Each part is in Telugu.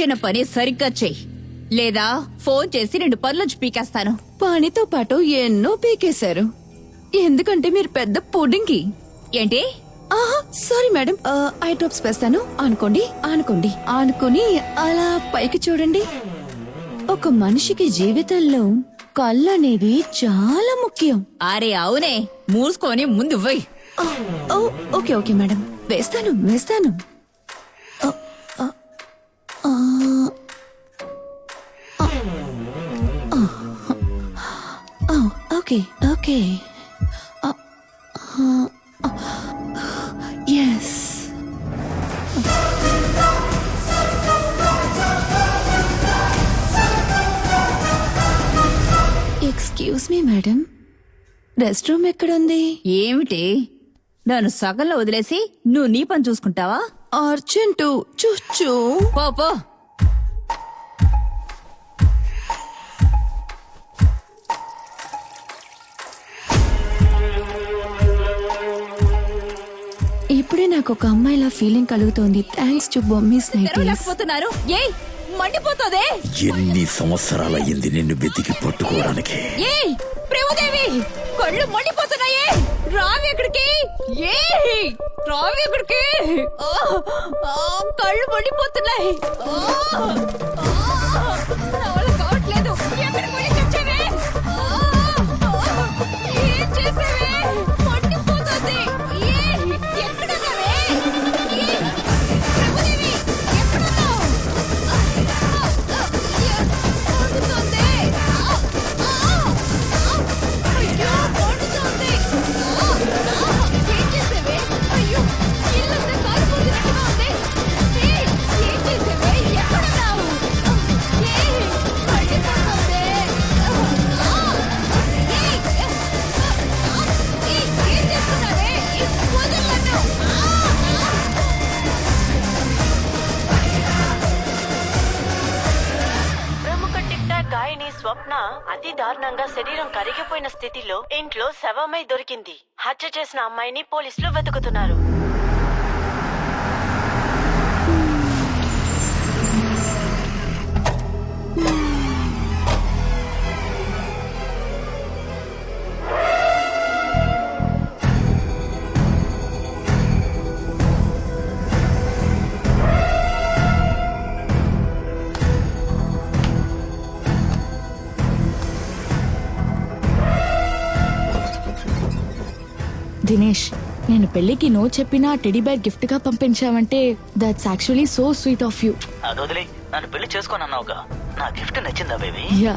చిన్న పని సరిగ్గా చెయ్యి. లేదా ఫోన్ చేసి రెండు పనులు పీకేస్తాను. పనితో పాటు ఎన్నో పీకేశారు. ఎందుకంటే మీరు పెద్ద పుడింగి ఏంటి? ఆహా సారీ మేడం. ఐ డ్రాప్స్ వేస్తాను. అనుకోండి అనుకోండి అనుకుని అలా పైకి చూడండి. ఒక మనిషికి జీవితంలో కళ్ళు అనేవి చాలా ముఖ్యం. అరే అవునే. మూసుకొని ముందు పోయి ఓ, ఓకే ఓకే మేడం. వేస్తాను వేస్తాను. Okay okay yes excuse me madam rest room ఎక్కడుంది? ఏమిటి? నన్ను సగంలో వదిలేసి నువ్వు నీ పని చూసుకుంటావా? అర్జెంటు చుచ్చు పో. నాకు ఒక అమ్మాయిలా ఫీలింగ్ కలుగుతోంది. థ్యాంక్స్ టు బొమ్మీస్ నైటీస్ ఏయ్ మండిపోతుందే. ఎన్ని సంవత్సరాలయ్యింది నిన్ను వెతికి పట్టుకోవడానికి? ఏయ్ ప్రేమదేవి కళ్ళు మండిపోతున్నాయే. రావి ఎక్కడికి? ఏయ్ రావి ఎక్కడికి? ఆ, ఆ, కళ్ళు మండిపోతున్నాయి. ఆ, ఆ, అతి దారుణంగా శరీరం కరిగిపోయిన స్థితిలో ఇంట్లో శవమై దొరికింది. హత్య చేసిన అమ్మాయిని పోలీసులు వెతుకుతున్నారు. దినేష్ నేను పెళ్ళికి నో చెప్పినా టెడీ బేర్ గిఫ్ట్గా పంపించావంటే that's actually so sweet of you అది వదిలే నన్ను పెళ్ళి చేసుకోని అన్నావుగా నా గిఫ్ట్ నచ్చిందా బేబీ యా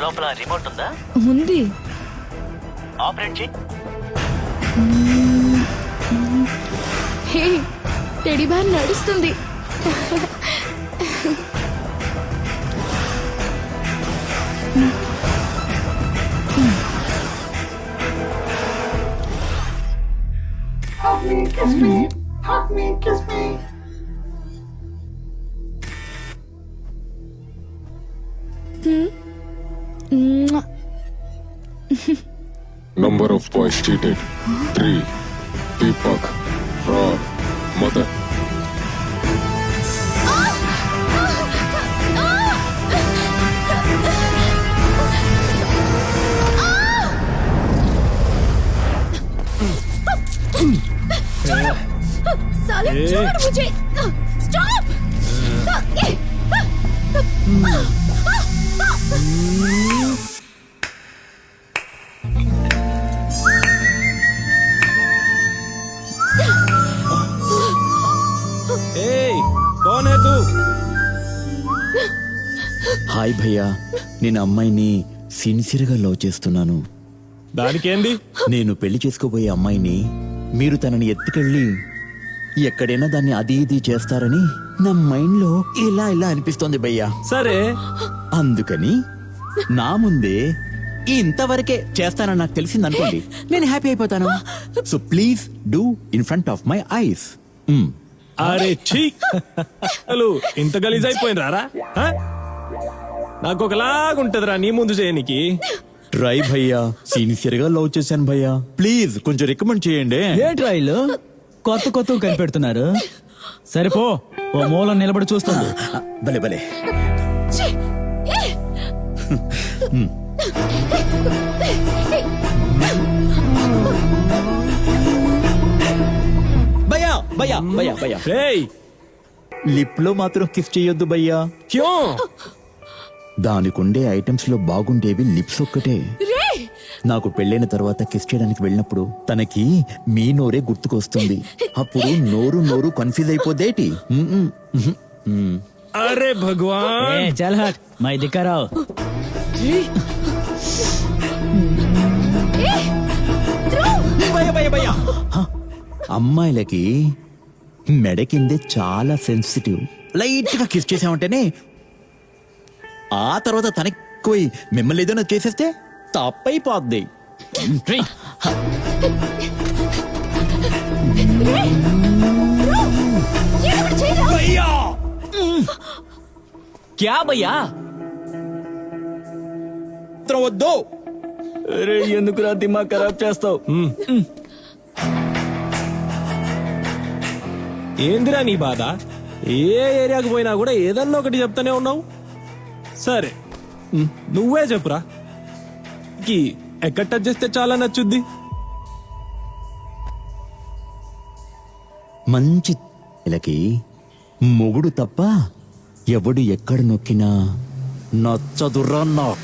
లోపల రిమోట్ ఉందా? ఉంది. ఆపరేట్ చేయి. హే టెడీ బేర్ నడుస్తుంది. Number of boys cheated. Three. Deepak. Ron. Mother. साले छोड़ मुझे स्टॉप ఏయ్ कौन है तू హాయ్ భయ్యా నేను అమ్మాయిని సిన్సియర్ గా లవ్ చేస్తున్నాను దానికేంది నేను పెళ్లి చేసుకోబోయే అమ్మాయిని మీరు తనని ఎత్తుకెళ్ళి ఎక్కడైనా దాన్ని అది ఇది చేస్తారని నా మైండ్లో ఇలా ఇలా అనిపిస్తోంది భయ్యా. సరే. అందుకని నా ముందే ఇంతవరకే చేస్తానని నాకు తెలిసింది అనుకోండి నేను హ్యాపీ అయిపోతాను. So please do in front of my eyes. అరే ఛీ. అసలు ఇంత గలీజ్ అయిపోయినరా నాకు ఒకలాగుంటదిరా నీ ముందు చేయనికి. ట్రై భయ్యా సిన్సియర్గా లవ్ చేశాను భయ్యా ప్లీజ్ కొంచెం రికమెండ్ చేయండి. ఏంటి రైలు? కొత్త కొత్త కనిపెడుతున్నారు. సరిపో ఓ మూలం నిలబడి చూస్తుంది. భలే భలే. భయ్యా భయ్యా భయ్యా భయ్యా. లిప్లో మాత్రం కిస్ చేయొద్దు భయ్యా క్యూ? దానికుండే ఐటమ్స్లో బాగుండేవి లిప్స్ ఒక్కటే. నాకు పెళ్ళైన తర్వాత కిస్ చేయడానికి వెళ్ళినప్పుడు తనకి మీ నోరే గుర్తుకొస్తుంది. అప్పుడు నోరు నోరు కన్ఫ్యూజ్ అయిపోదేటి. అరే భగవాన్! చల్ హట్ మై దిక్కరావు అమ్మాయిలకి మెడ కిందే చాలా సెన్సిటివ్ లైట్గా కిస్ చేసామంటేనే ఆ తర్వాత తనకి పోయి మిమ్మల్ని ఏదైనా చేసేస్తే తప్పైపోద్ది. క్యా భయ్యా? వద్దు అరే ఎందుకురా దిమాగ్ ఖరాబ్ చేస్తావు? ఏందిరా నీ బాధ? ఏ ఏరియాకు పోయినా కూడా ఏదన్నా ఒకటి చెప్తానే ఉన్నావు. సరే. ఉమ్, నువ్వే చెప్పురా. కి ఎక్కడ టచ్ చేస్తే చాలా నచ్చుద్ది. మంచి ఇలకి మొగుడు తప్ప ఎవడు ఎక్కడ నొక్కినా నచ్చదురా నా.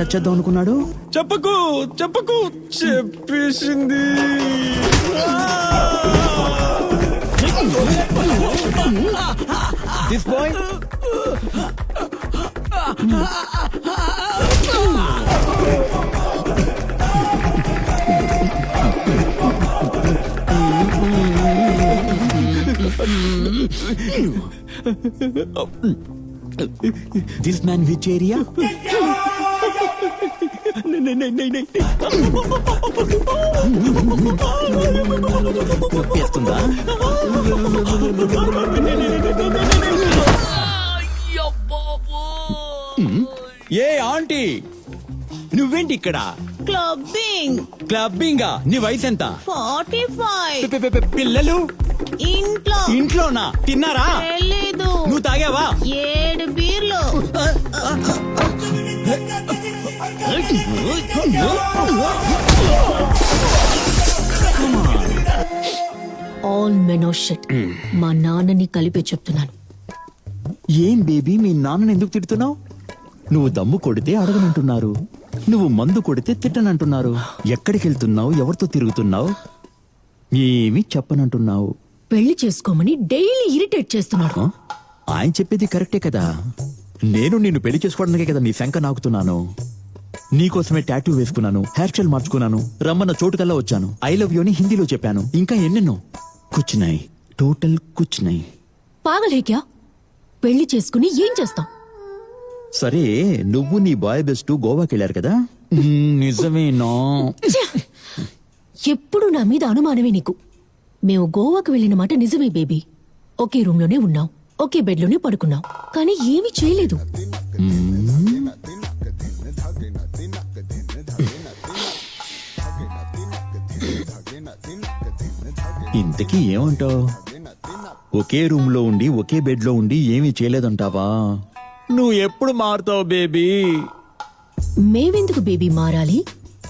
టచ్ చేద్దాం అనుకున్నాడు? చెప్పకు చెప్పకు చెప్పేసింది. This boy this man which area నొప్పేస్తుందా ఏ ఆంటీ నువ్వేంటి ఇక్కడ? క్లబ్బింగ్. క్లబ్బింగ్? నీ వయసు ఎంత? Forty five. పి- పి- పి- పిల్లలు? ఇంట్లో. ఇంట్లోనా? తిన్నారా? తెలీదు. నువ్వు తాగావా? ఏడు బీర్లు. ఆల్ మెనో షిట్ మా నాన్నని కలిపి చెప్తున్నాను. ఏం బేబీ మీ నాన్నని ఎందుకు తిడుతున్నావు? నువ్వు దమ్ము కొడితే అడగనంటున్నారు. నువ్వు మందు కొడితే తిట్టనంటున్నారు. ఎక్కడికి వెళ్తున్నావు? ఎవరితో తిరుగుతున్నావు? ఏమీ చెప్పనంటున్నావు. పెళ్ళి చేసుకోమని డైలీ ఇరిటేట్ చేస్తున్నాడు? ఆయన చెప్పేది కరెక్టే కదా. నేను నిన్ను పెళ్ళి చేసుకోవడానికే కదా నీ శంక నాకుతున్నాను. నీకోసమే టాటూ వేసుకున్నాను హెయిర్ స్టైల్ మార్చుకున్నాను రమ్మన్న చోటుకల్లా వచ్చాను. ఐ లవ్ యూ అని హిందీలో చెప్పాను. ఇంకా ఎన్నెన్నో. కూర్చున్నాయి టోటల్ కూర్చున్నాయి పాగలే క్యా పెళ్ళి చేసుకుని ఏం చేస్తాం? సరే నువ్వు నీ బాయ్ బెస్ట్ గోవాకి వెళ్ళారు కదా? నిజమేనా ఎప్పుడు నా మీద అనుమానమే నీకు. మేము గోవాకు వెళ్ళిన మాట నిజమే బేబీ. ఒకే రూమ్లోనే ఉన్నాం. ఒకే బెడ్లోనే పడుకున్నాం. కానీ ఏమీ చేయలేదు. ఇంతకీ ఏమంటావు? ఒకే రూమ్లో ఉండి ఒకే బెడ్లో ఉండి ఏమీ చేయలేదంటావా? నువ్వు ఎప్పుడు మారుతావు బేబీ? మేవెందుకు బేబీ మారాలి?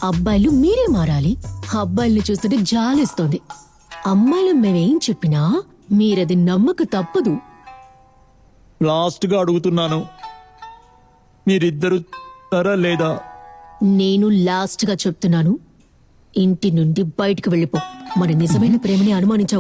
అబ్బాయిలు మీరే మారాలి. అబ్బాయిల్ని చూస్తుంటే జాలిస్తోంది. అమ్మాయిలు మేమేం చెప్పినా మీరది నమ్మక తప్పదు. లాస్ట్గా అడుగుతున్నాను. మీరిద్దరు తరా లేదా? నేను లాస్ట్గా చెప్తున్నాను. ఇంటి నుండి బయటకు వెళ్ళిపో. మన నిజమైన ప్రేమని అనుమానించావు